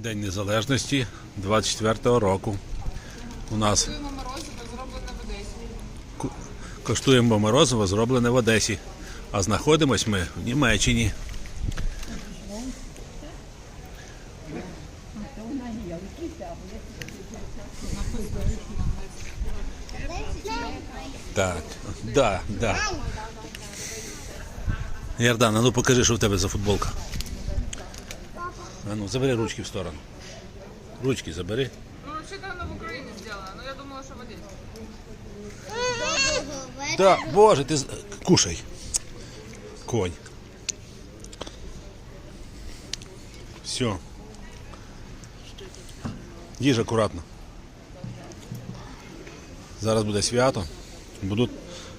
День Незалежності 24-го року. У нас коштуємо морозиво, зроблене в Одесі. А знаходимось ми в Німеччині. Так, да, да. Ярдана, ну покажи, що в тебе за футболка. А ну, забери ручки в сторону. Ручки забери. Ну, вообще-то она в Украине сделана, но я думала, что в Одессе. Да, боже, ти з- кушай. Конь. Все. Їж акуратно. Зараз буде свято. Будуть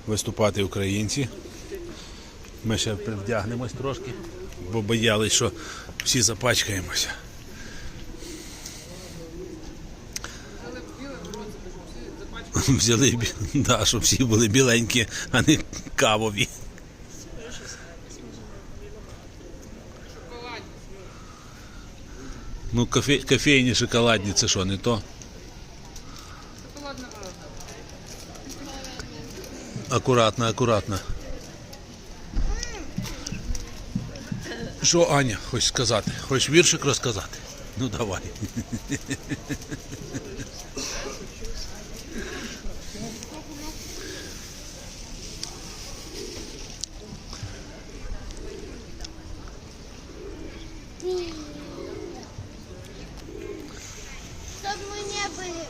виступати українці. Ми ще привдягнемось трошки, бо боялись, що всі запачкаємося. Взяли, да, щоб всі були біленькі, а не кавові. Ну, кофе, кофейні шоколадні, це що, не то? Акуратно, акуратно. Що, Аня, хочеш сказати? Хочеш віршик розказати? Ну давай. Чтоб мы не были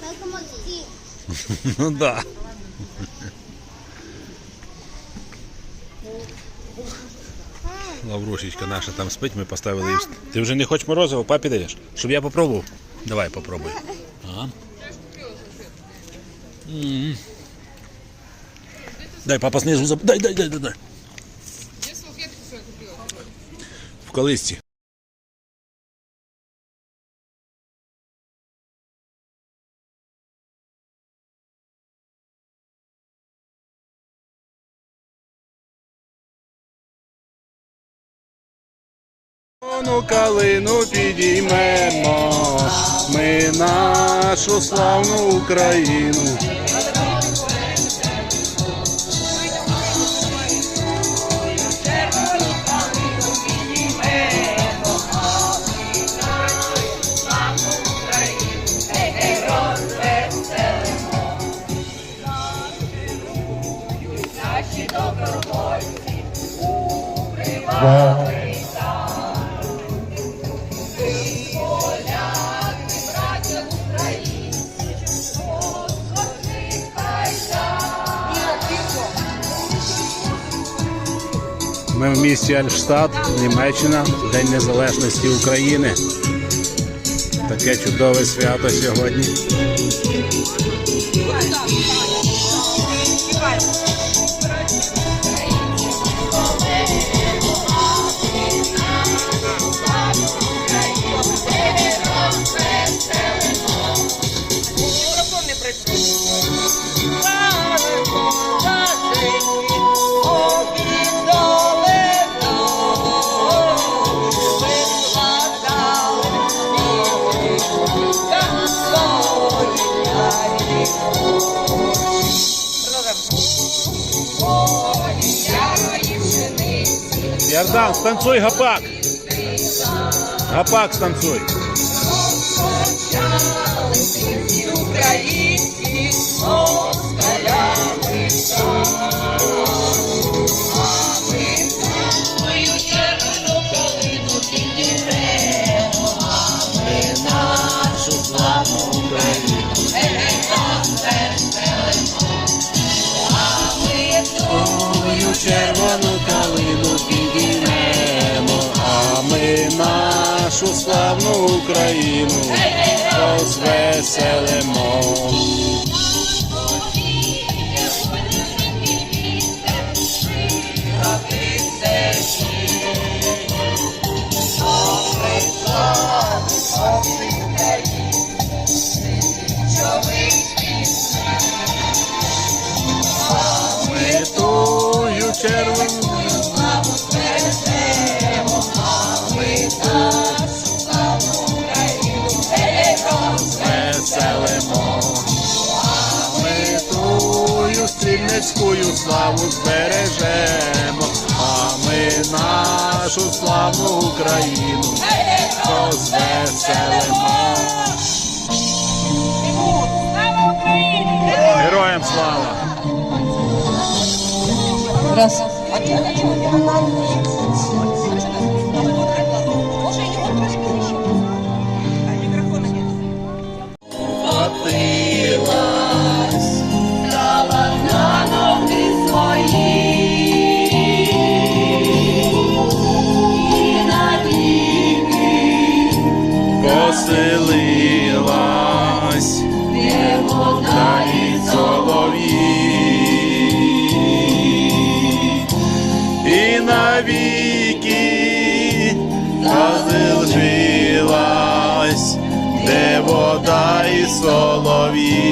как. Ну да. Лаврушечка наша там спить, ми поставили її. в- Ти вже не хочеш морозиво, папі даєш? Щоб я попробував? Давай попробуй. Ага. Я ж купила салфетки. М. Дай, папа знизу заб... Дай, дай, дай, дай, дай. Где салфетки, что я купила? В колисці. Ну, калину підіймемо, ми нашу славну Україну. Ми в місті Альштадт, Німеччина, День Незалежності України. Таке чудове свято сьогодні. Ярдан, станцуй гапак. Гапак станцуй. Славну Україну розвеселимо. славу збережемо, а ми нашу славу Україну розвеселимо. Героям слава! Раз. вода і соловій.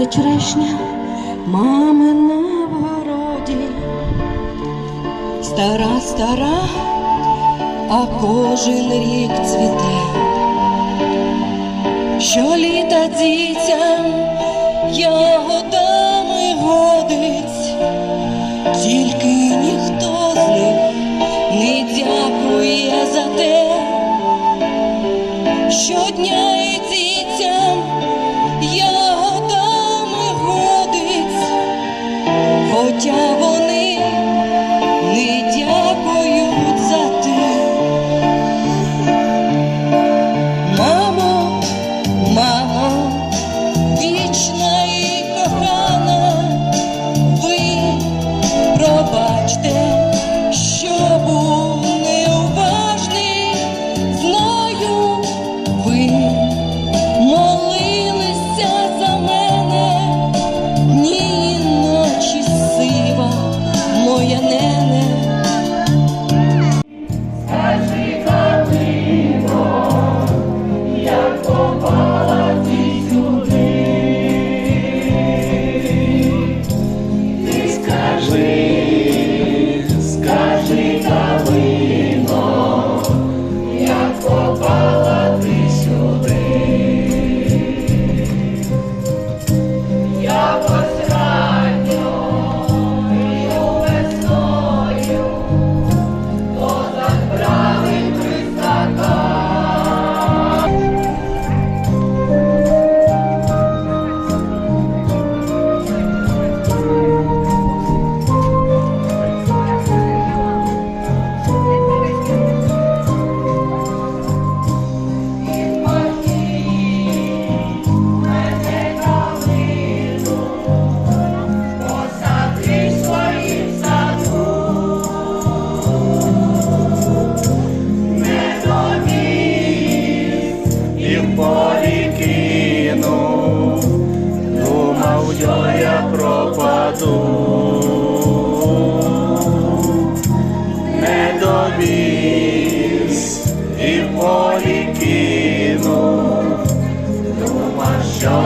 Ти черешня мами на городі, стара, стара, а кожен рік цвіте, що літа дітям.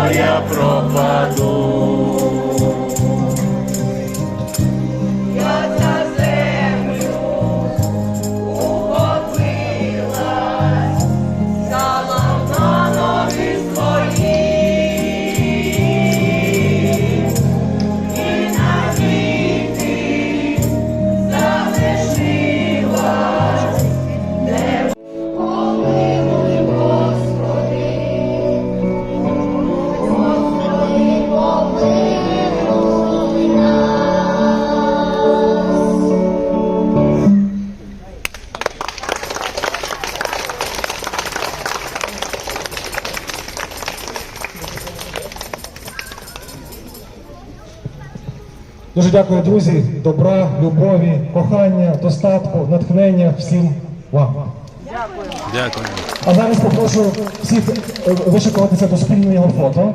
моя про. Дуже дякую, друзі. Добра, любові, кохання, достатку, натхнення всім вам. Дякую. А зараз попрошу всіх е, вишикуватися до спільного фото.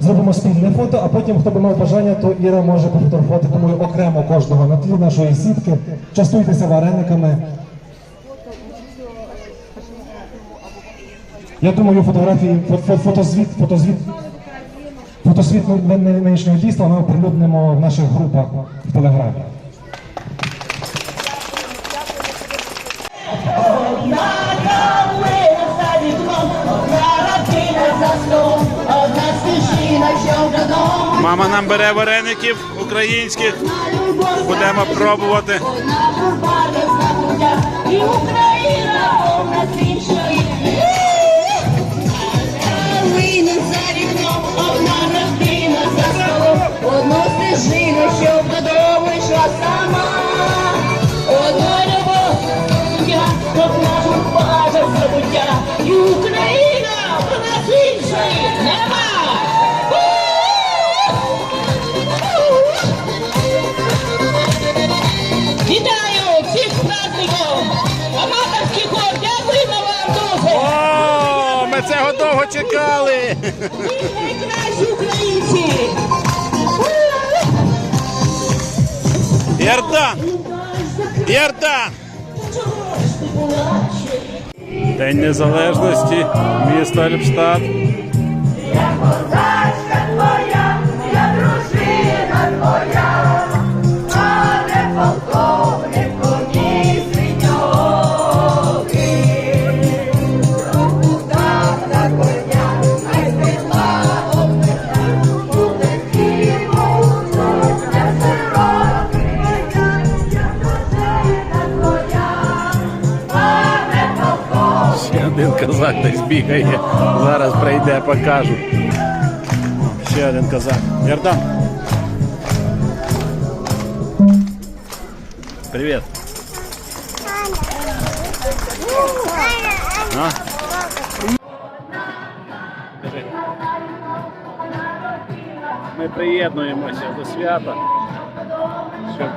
Зробимо спільне фото, а потім, хто би мав бажання, то Іра може пофотографувати тому окремо кожного на тлі нашої сітки. Частуйтеся варениками. Я думаю, фотографії, фо- фо- фотозвіт, фотозвіт, фотосвіт ни- ни- нинішнього дійства ми оприлюднимо в наших групах в Телеграмі. Мама нам бере вареників українських. Будемо пробувати. І Україна повна іншої. Одна стежина, що в додому йшла сама. Одна любов, я, журба не забуття, і Україна повна іншої нема. Вітаю всіх праздником! Аматорський хор, дякуємо вам дуже! О, ми цього довго чекали. Ви найкращі українці! Ярдан! Ярдан! День Незалежності, місто Альпштадт. бігає. Зараз прийде, покажу. Ще один козак. Ярдан. Привіт. А? Кажи. Ми приєднуємося до свята, щоб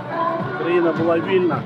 Україна була вільна.